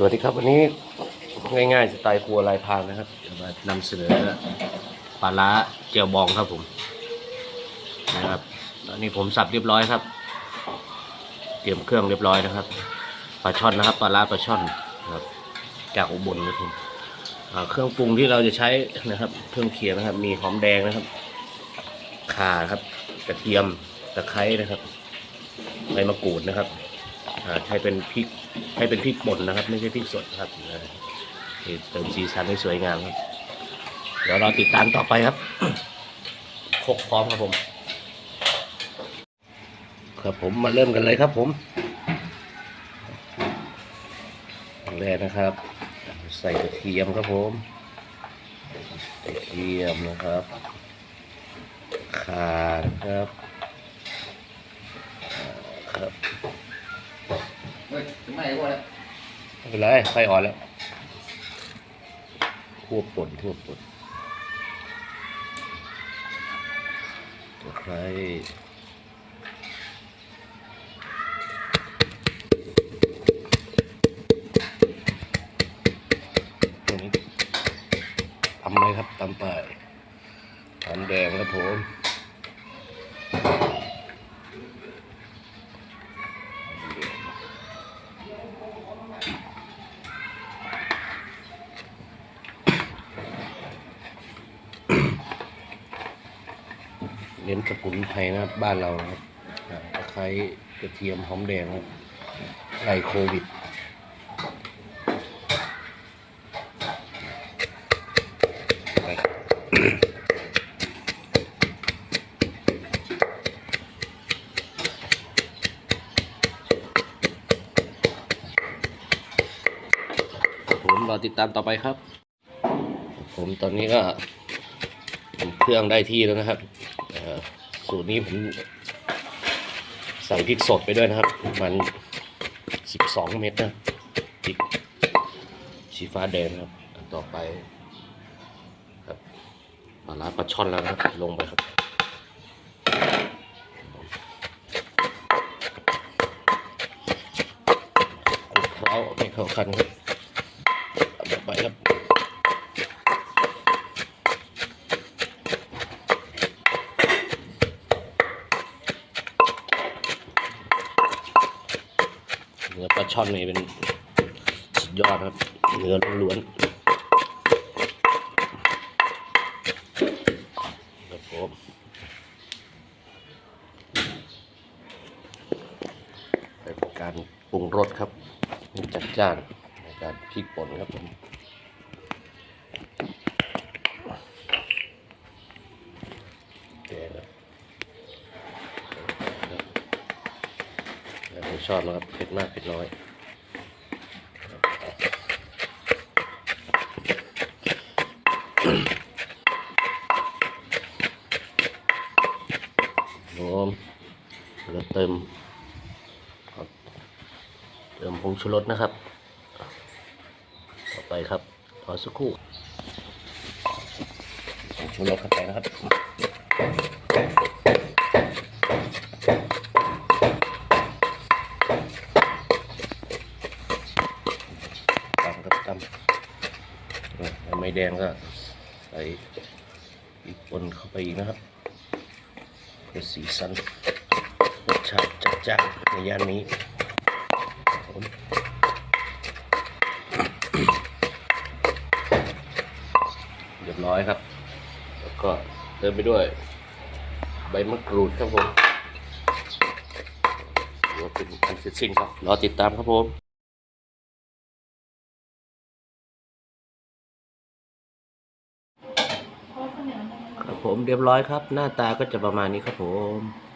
สวัสดีครับวันนี้ง่ายๆสไตล์ครัวลายพางนะครับจะมานำเสนอปลาล้าเจียวบองครับผมนะครับตอนนี้ผมสับเรียบร้อยครับ เตรียมเครื่องเรียบร้อยนะครับปลาช่อนนะครับปลาล้าปลาช่อนนะครับ จากอุบลนะครับผมเครื่องปรุงที่เราจะใช้นะครับ เครื่องเคียงนะครับ มีหอมแดงนะครับข่าครับ กระเทียมตะไคร้นะครับใบมะกรูดนะครับ ใช้เป็นพริกให้เป็นพริกป่นนะครับ ไม่ใช่พริกสดครับเติมสีสันให้สวยงามครับ เดี๋ยวเราติดตามต่อไปครับครกพร้อมครับผม ครับผมมาเริ่มกันเลยครับผมแรกนะครับ ใส่กระเทียมครับผมกระเทียมนะครับข่านะครับอ่าครับ ไม่ว่าแล้วไม่เป็นไรไฟอ่อนแล้วทั่วป่นทั่วป่นตะไครตรงนี้ตำเลยครับตำไปหอมแดงครับผม เน้นสมุนไพรนะครับบ้านเราครับตะไคร้กระเทียมหอมแดงครับไล่โควิดผมรอติดตามต่อไปครับ ผมตอนนี้ก็เครื่องได้ที่แล้วนะครับ สูตรนี้ผมใส่พริกสดไปด้วยนะครับ มันสิบสองเม็ดนะพริกชีฟ้าแดงครับ ต่อไปครับปลาร้าปลาช่อนแล้วนะครับลงไปครับคลุกเคล้าให้เข้ากันครับอันต่อไปครับ เนื้อปลาช่อนนี่เป็นสุดยอดครับ เนื้อล้วนๆครับผมเป็นการปรุงรสครับให้จัดจ้านในการพริกป่นครับผมแกงครับ แล้วผม ชอบนะครับเผ็ดมากเผ็ดน้อยผมแล้วเติมเติมผงชูรสนะครับ ต่อไปครับรอสักครู่ผงชูรสเข้าไปนะครับ แดงก็ใส่อีกปนเข้าไปอีกนะครับเพื่อสีสันรสชาติจัดจ้านในย่านนี้ผมเรียบร้อยครับ แล้วก็เติมไปด้วย ใบมะกรูดครับผมเดี๋ยวเป็นอันเสร็จสิ้นครับ รอติดตามครับผม ผมเรียบร้อยครับ หน้าตาก็จะประมาณนี้ครับผม